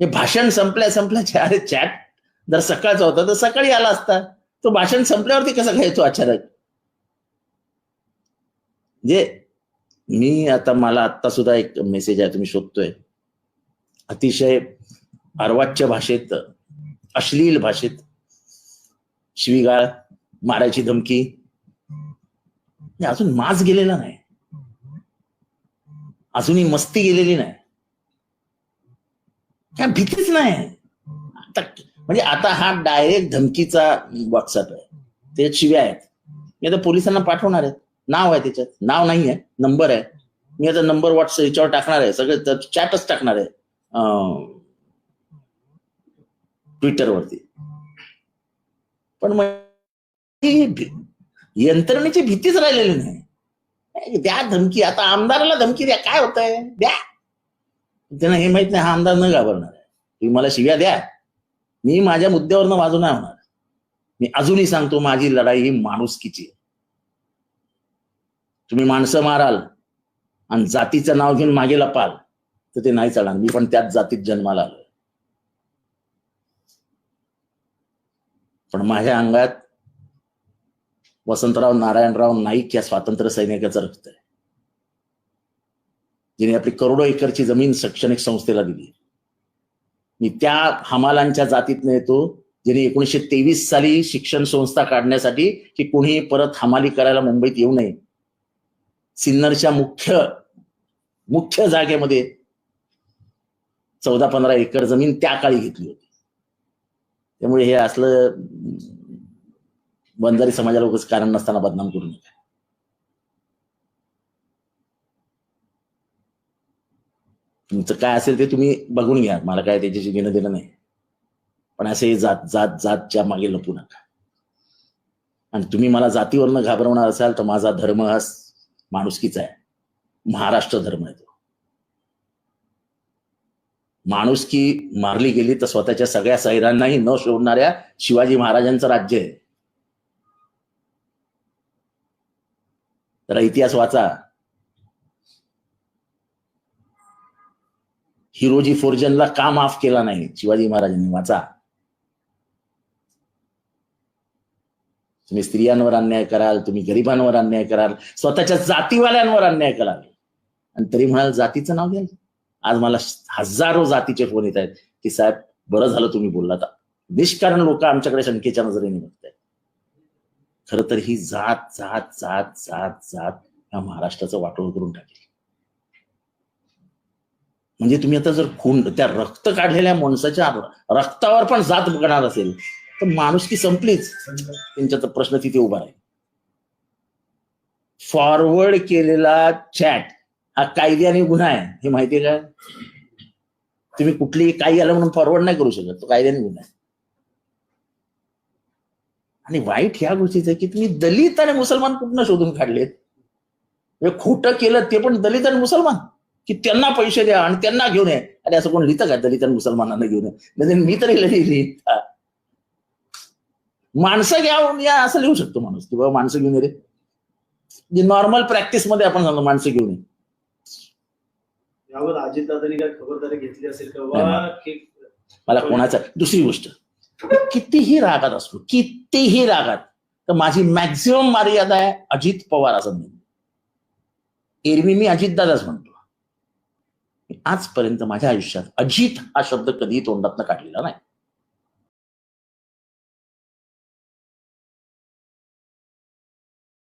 हे भाषण संपल्या संपल्या अरे चॅट जर सकाळचा होता तर सकाळी आला असता. तो भाषण संपल्यावरती कसा घ्यायचो अचानक? जे मी आता मला आता सुद्धा एक मेसेज आहे तुम्ही शोधतोय. अतिशय अर्वाच्य भाषेत अश्लील भाषेत शिवीगाळ मारायची धमकी. हे अजून माज गेलेला नाही. अजूनही मस्ती गेलेली नाही. काय भीतीच नाही. आता म्हणजे आता हा डायरेक्ट धमकीचा व्हॉट्सअप आहे. त्याच्यात शिव्या आहेत. मी आता पोलिसांना पाठवणार आहे. नाव आहे त्याच्यात. नाव नाही आहे. नंबर आहे. मी आता नंबर व्हॉट्सअप याच्यावर टाकणार आहे. सगळं चॅटच टाकणार आहे. ट्विटरवरती पण मग यंत्रणेची भीतीच राहिलेली नाही. द्या धमकी. आता आमदाराला धमकी द्या. काय होत आहे द्या. त्यांना हे माहीत नाही हा आमदार न घाबरणार. आहे तुम्ही मला शिव्या द्या. मी माझ्या मुद्द्यावरनं वाजू नाही होणार मी अजूनही सांगतो माझी लढाई ही माणुसकीची आहे. तुम्ही माणसं माराल आणि जातीचं नाव घेऊन मागे लपाल तर ते नाही चालणार मी पण त्याच जातीत जन्माला आलो पण माझ्या अंगात वसंतराव नारायणराव नाईक या स्वातंत्र्य सैनिकाचं रक्त आहे. जिने आपली करोडो एकरची जमीन शैक्षणिक संस्थेला दिली. मी त्या हमालांच्या जातीत येतो ज्यांनी एकोणीशे तेवीस साली शिक्षण संस्था काढण्यासाठी की कोणी परत हमाली करायला मुंबईत येऊ नये. सिन्नरच्या मुख्य मुख्य जागेमध्ये चौदा पंधरा एकर जमीन त्या काळी घेतली होती. त्यामुळे हे असलं बंजारी समाजाला उगाच कारण नसताना बदनाम करू नका तुमचं काय असेल ते तुम्ही बघून घ्या. मला काय त्याच्याशी घेणं देणं नाही. पण असे जात जात जातच्या मागे लपू नका. आणि तुम्ही मला जातीवरनं घाबरवणार असाल तर माझा धर्म हा माणुसकीचा आहे. महाराष्ट्र धर्म आहे तो. माणुसकी मारली गेली तर स्वतःच्या सगळ्या सैरांनाही न शोधणाऱ्या शिवाजी महाराजांचं राज्य आहे. तर इतिहास वाचा. हिरोजी फोर्जनला का माफ केला नाही? शिवाजी महाराजांनी वाचा. तुम्ही स्त्रियांवर अन्याय कराल तुम्ही गरिबांवर अन्याय कराल स्वतःच्या जातीवाल्यांवर अन्याय कराल. आणि तरी म्हणाल जातीचं नाव घ्याल आज मला हजारो जातीचे फोन येत आहेत की साहेब बरं झालं तुम्ही बोललात. निष्कारण लोक आमच्याकडे शंकेच्या नजरेने बघतायत. खरं तर ही जात जात जात जात जात या महाराष्ट्राचं वाटोळ करून टाकेल. म्हणजे तुम्ही आता जर खून त्या रक्त काढलेल्या माणसाच्या रक्तावर पण जात बघणार असेल तर माणूस की संपलीच. त्यांच्या प्रश्न तिथे उभा आहे फॉरवर्ड केलेला चॅट हा कायद्याने गुन्हा आहे. हे माहितीये का? तुम्ही कुठलीही काही आलं म्हणून फॉरवर्ड नाही करू शकत. तो कायद्याने गुन्हा आहे. आणि वाईट ह्या गोष्टीचं आहे की तुम्ही दलित आणि मुसलमान कुठनं शोधून काढलेत? म्हणजे खोटं केलं ते पण दलित आणि मुसलमान. की त्यांना पैसे द्या आणि त्यांना घेऊन ये. अरे असं कोण लिहितं का दलित आणि मुसलमानांना घेऊन ये? म्हणजे मी तरी लिहिली माणसं घ्या या असं लिहू शकतो माणूस. की बाबा माणसं घेऊन ये रे. नॉर्मल प्रॅक्टिसमध्ये आपण सांगतो माणसं घेऊन ये. यावर अजितदादांनी काय खबरदारी घेतली असेल का? मला कोणाचा दुसरी गोष्ट. कितीही रागात असलो कितीही रागात तर माझी मॅक्झिमम मर्यादा आहे अजित पवार असं एरवी मी अजितदादाच म्हणतो. आजपर्यंत माझ्या आयुष्यात अजित हा शब्द कधीही तोंडातनं काढलेला नाही.